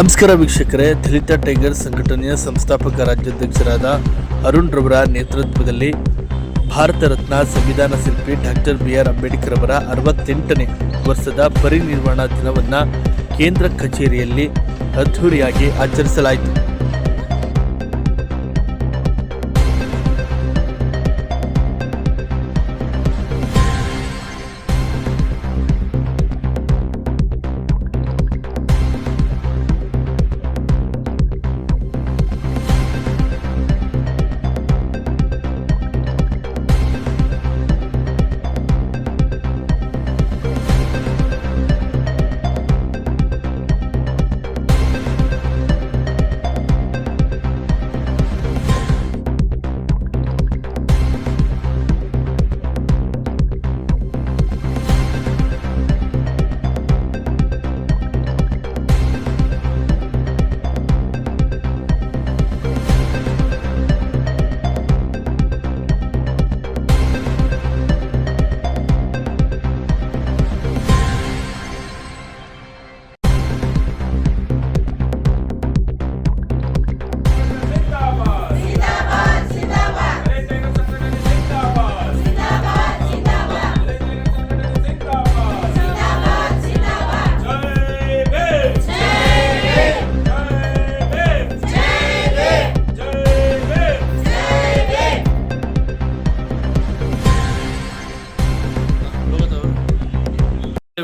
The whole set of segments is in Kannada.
ನಮಸ್ಕಾರ ವೀಕ್ಷಕರೇ, ದಲಿತ ಟೈಗರ್ ಸಂಘಟನೆಯ ಸಂಸ್ಥಾಪಕ ರಾಜ್ಯಾಧ್ಯಕ್ಷರಾದ ಅರುಣ್ ರವರ ನೇತೃತ್ವದಲ್ಲಿ ಭಾರತ ರತ್ನ ಸಂವಿಧಾನ ಶಿಲ್ಪಿ ಡಾಕ್ಟರ್ ಬಿ ಆರ್ ಅಂಬೇಡ್ಕರ್ ಅವರ ಅರವತ್ತೆಂಟನೇ ವರ್ಷದ ಪರಿನಿರ್ವಾಣ ದಿನವನ್ನು ಕೇಂದ್ರ ಕಚೇರಿಯಲ್ಲಿ ಅದ್ಧೂರಿಯಾಗಿ ಆಚರಿಸಲಾಯಿತು.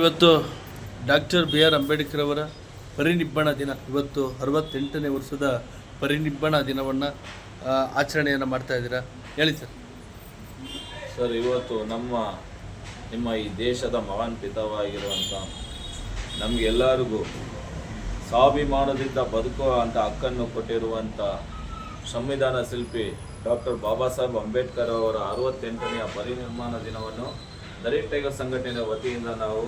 ಇವತ್ತು ಡಾಕ್ಟರ್ ಬಿ ಆರ್ ಅಂಬೇಡ್ಕರ್ ಅವರ ಪರಿನಿಬ್ಬಣ ದಿನ, ಇವತ್ತು ಅರವತ್ತೆಂಟನೇ ವರ್ಷದ ಪರಿನಿಬ್ಬಣ ದಿನವನ್ನು ಆಚರಣೆಯನ್ನು ಮಾಡ್ತಾ ಇದ್ದೀರಾ? ಹೇಳಿ ಸರ್. ಸರ್, ಇವತ್ತು ನಮ್ಮ, ನಿಮ್ಮ ಈ ದೇಶದ ಮಹಾನ್ ಪಿತವಾಗಿರುವಂಥ ನಮಗೆಲ್ಲರಿಗೂ ಸ್ವಾಭಿಮಾನದಿಂದ ಬದುಕುವ ಅಂತ ಹಕ್ಕನ್ನು ಕೊಟ್ಟಿರುವಂಥ ಸಂವಿಧಾನ ಶಿಲ್ಪಿ ಡಾಕ್ಟರ್ ಬಾಬಾ ಸಾಹೇಬ್ ಅಂಬೇಡ್ಕರ್ ಅವರ ಅರವತ್ತೆಂಟನೆಯ ಪರಿನಿರ್ಮಾಣ ದಿನವನ್ನು ದಲಿತ ಟೈಗರ್ ಸಂಘಟನೆಯ ವತಿಯಿಂದ ನಾವು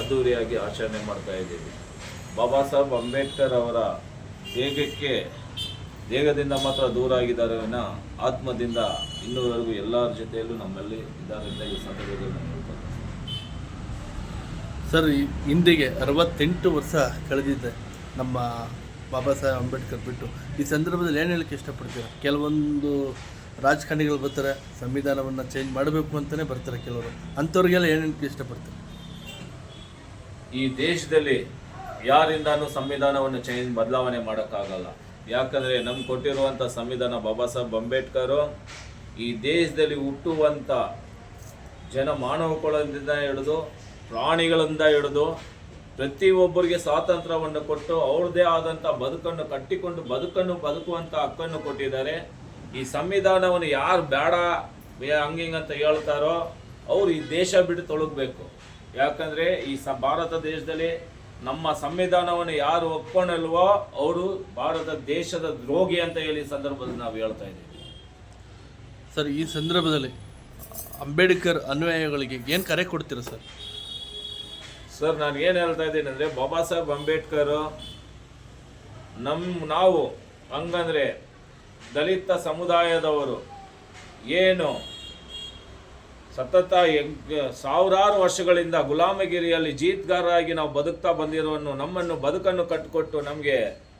ಅದ್ದೂರಿಯಾಗಿ ಆಚರಣೆ ಮಾಡ್ತಾ ಇದ್ದೀವಿ. ಬಾಬಾ ಸಾಹೇಬ್ ಅಂಬೇಡ್ಕರ್ ಅವರ ದೇಹಕ್ಕೆ, ದೇಹದಿಂದ ಮಾತ್ರ ದೂರ ಆಗಿದ್ದಾರೆ ಆತ್ಮದಿಂದ ಇನ್ನೂವರೆಗೂ ಎಲ್ಲರ ಜೊತೆಯಲ್ಲೂ ನಮ್ಮಲ್ಲಿ ಇದ್ದಾರೆ ಸರ್ ಇಂದಿಗೆ ಅರವತ್ತೆಂಟು ವರ್ಷ ಕಳೆದಿದ್ದೆ ನಮ್ಮ ಬಾಬಾ ಸಾಹೇಬ್ ಅಂಬೇಡ್ಕರ್ ಬಿಟ್ಟು. ಈ ಸಂದರ್ಭದಲ್ಲಿ ಏನು ಹೇಳಕ್ಕೆ ಇಷ್ಟಪಡ್ತೀರಾ? ಕೆಲವೊಂದು ರಾಜಕಾರಣಿಗಳು ಬರ್ತಾರೆ, ಸಂವಿಧಾನವನ್ನು ಚೇಂಜ್ ಮಾಡಬೇಕು ಅಂತಲೇ ಬರ್ತಾರೆ ಕೆಲವರು. ಅಂಥವ್ರಿಗೆಲ್ಲ ಏನು ಇಷ್ಟಪಡ್ತಾರೆ ಇಷ್ಟಪಡ್ತೀರಾ? ಈ ದೇಶದಲ್ಲಿ ಯಾರಿಂದಾನು ಸಂವಿಧಾನವನ್ನು ಚೇಂಜ್ ಬದಲಾವಣೆ ಮಾಡೋಕ್ಕಾಗಲ್ಲ. ಯಾಕಂದರೆ ನಮ್ಗೆ ಕೊಟ್ಟಿರುವಂಥ ಸಂವಿಧಾನ ಬಾಬಾ ಸಾಹೇಬ್ ಅಂಬೇಡ್ಕರು ಈ ದೇಶದಲ್ಲಿ ಹುಟ್ಟುವಂಥ ಜನ ಮಾನವಗಳಿಂದ ಹಿಡಿದು ಪ್ರಾಣಿಗಳಿಂದ ಹಿಡಿದು ಪ್ರತಿಯೊಬ್ಬರಿಗೆ ಸ್ವಾತಂತ್ರ್ಯವನ್ನು ಕೊಟ್ಟು ಅವ್ರದ್ದೇ ಆದಂಥ ಬದುಕನ್ನು ಕಟ್ಟಿಕೊಂಡು ಬದುಕನ್ನು ಬದುಕುವಂಥ ಹಕ್ಕನ್ನು ಕೊಟ್ಟಿದ್ದಾರೆ. ಈ ಸಂವಿಧಾನವನ್ನು ಯಾರು ಬೇಡ ಹಂಗೆ ಅಂತ ಹೇಳ್ತಾರೋ ಅವ್ರು ಈ ದೇಶ ಬಿಟ್ಟು ತೊಳಗಬೇಕು ಯಾಕಂದರೆ ಈ ಸ ಭಾರತ ದೇಶದಲ್ಲಿ ನಮ್ಮ ಸಂವಿಧಾನವನ್ನು ಯಾರು ಒಪ್ಕೊಂಡಲ್ವೋ ಅವರು ಭಾರತ ದೇಶದ ದ್ರೋಹಿ ಅಂತ ಹೇಳಿ ಸಂದರ್ಭದಲ್ಲಿ ನಾವು ಹೇಳ್ತಾ ಇದ್ದೀವಿ. ಸರ್ ಈ ಸಂದರ್ಭದಲ್ಲಿ ಅಂಬೇಡ್ಕರ್ ಅನ್ವಯಗಳಿಗೆ ಏನು ಕರೆ ಕೊಡ್ತೀರಾ ಸರ್? ಸರ್ ನಾನು ಏನು ಹೇಳ್ತಾ ಇದ್ದೀನಿ ಅಂದರೆ ಬಾಬಾ ಸಾಹೇಬ್ ಅಂಬೇಡ್ಕರ್ ನಮ್ಮ ನಾವು ಹಂಗಂದ್ರೆ ದಲಿತ ಸಮುದಾಯದವರು ಏನು ಸತತ ಎಂಗ್, ಸಾವಿರಾರು ವರ್ಷಗಳಿಂದ ಗುಲಾಮಗಿರಿಯಲ್ಲಿ ಜೀತ್ಗಾರರಾಗಿ ನಾವು ಬದುಕ್ತಾ ಬಂದಿರೋನು, ನಮ್ಮನ್ನು ಬದುಕನ್ನು ಕಟ್ಟಿಕೊಟ್ಟು ನಮಗೆ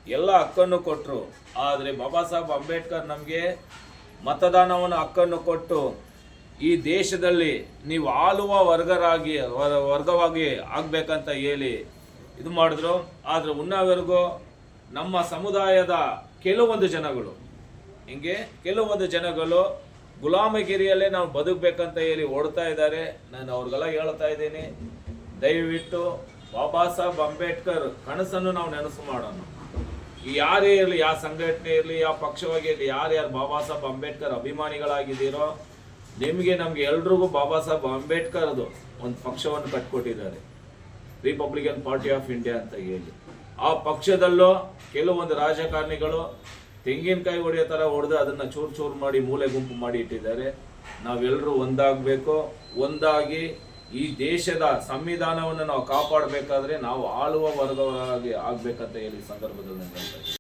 ಎಲ್ಲ ಹಕ್ಕನ್ನು ಕೊಟ್ಟರು ಆದರೆ ಬಾಬಾ ಸಾಹೇಬ್ ಅಂಬೇಡ್ಕರ್ ನಮಗೆ ಮತದಾನವನ್ನು ಹಕ್ಕನ್ನು ಕೊಟ್ಟು ಈ ದೇಶದಲ್ಲಿ ನೀವು ಆಳುವ ವರ್ಗರಾಗಿ, ವರ್- ವರ್ಗವಾಗಿ ಆಗಬೇಕಂತ ಹೇಳಿ ಇದು ಮಾಡಿದ್ರು. ಆದರೆ ಉನ್ನವರೆಗೂ ನಮ್ಮ ಸಮುದಾಯದ ಕೆಲವೊಂದು ಜನಗಳು ಹಿಂಗೆ ಕೆಲವೊಂದು ಜನಗಳು ಗುಲಾಮಗಿರಿಯಲ್ಲೇ ನಾವು ಬದುಕಬೇಕಂತ ಹೇಳಿ ಓಡ್ತಾ ಇದ್ದಾರೆ. ನಾನು ಅವ್ರಿಗೆಲ್ಲ ಹೇಳ್ತಾ ಇದ್ದೀನಿ. ದಯವಿಟ್ಟು ಬಾಬಾ ಸಾಹೇಬ್ ಅಂಬೇಡ್ಕರ್ ಕನಸನ್ನು ನಾವು ನೆನಸು ಮಾಡೋಣ. ಯಾರೇ ಇರಲಿ, ಯಾವ ಸಂಘಟನೆ ಇರಲಿ, ಯಾವ ಪಕ್ಷವಾಗಿ ಇರಲಿ ಯಾರ್ಯಾರು ಬಾಬಾ ಸಾಹೇಬ್ ಅಂಬೇಡ್ಕರ್ ಅಭಿಮಾನಿಗಳಾಗಿದ್ದೀರೋ, ನಿಮಗೆ ನಮ್ಗೆ ಎಲ್ರಿಗೂ ಬಾಬಾ ಸಾಹೇಬ್ ಅಂಬೇಡ್ಕರ್ದು ಒಂದು ಪಕ್ಷವನ್ನು ಕಟ್ಕೊಟ್ಟಿದ್ದಾರೆ. ರಿಪಬ್ಲಿಕನ್ ಪಾರ್ಟಿ ಆಫ್ ಇಂಡಿಯಾ ಅಂತ ಹೇಳಿ. ಆ ಪಕ್ಷದಲ್ಲೂ ಕೆಲವೊಂದು ರಾಜಕಾರಣಿಗಳು ತೆಂಗಿನಕಾಯಿ ಹೊಡೆಯೋ ಥರ ಹೊಡೆದು ಅದನ್ನು ಚೂರು ಚೂರು ಮಾಡಿ ಮೂಲೆ ಗುಂಪು ಮಾಡಿ ಇಟ್ಟಿದ್ದಾರೆ ನಾವೆಲ್ಲರೂ ಒಂದಾಗಬೇಕು ಒಂದಾಗಿ ಈ ದೇಶದ ಸಂವಿಧಾನವನ್ನು ನಾವು ಕಾಪಾಡಬೇಕಾದ್ರೆ ನಾವು ಆಳುವ ವರ್ಗವಾಗಿ ಆಗಬೇಕಂತ ಹೇಳಿ ಸಂದರ್ಭದಲ್ಲಿ.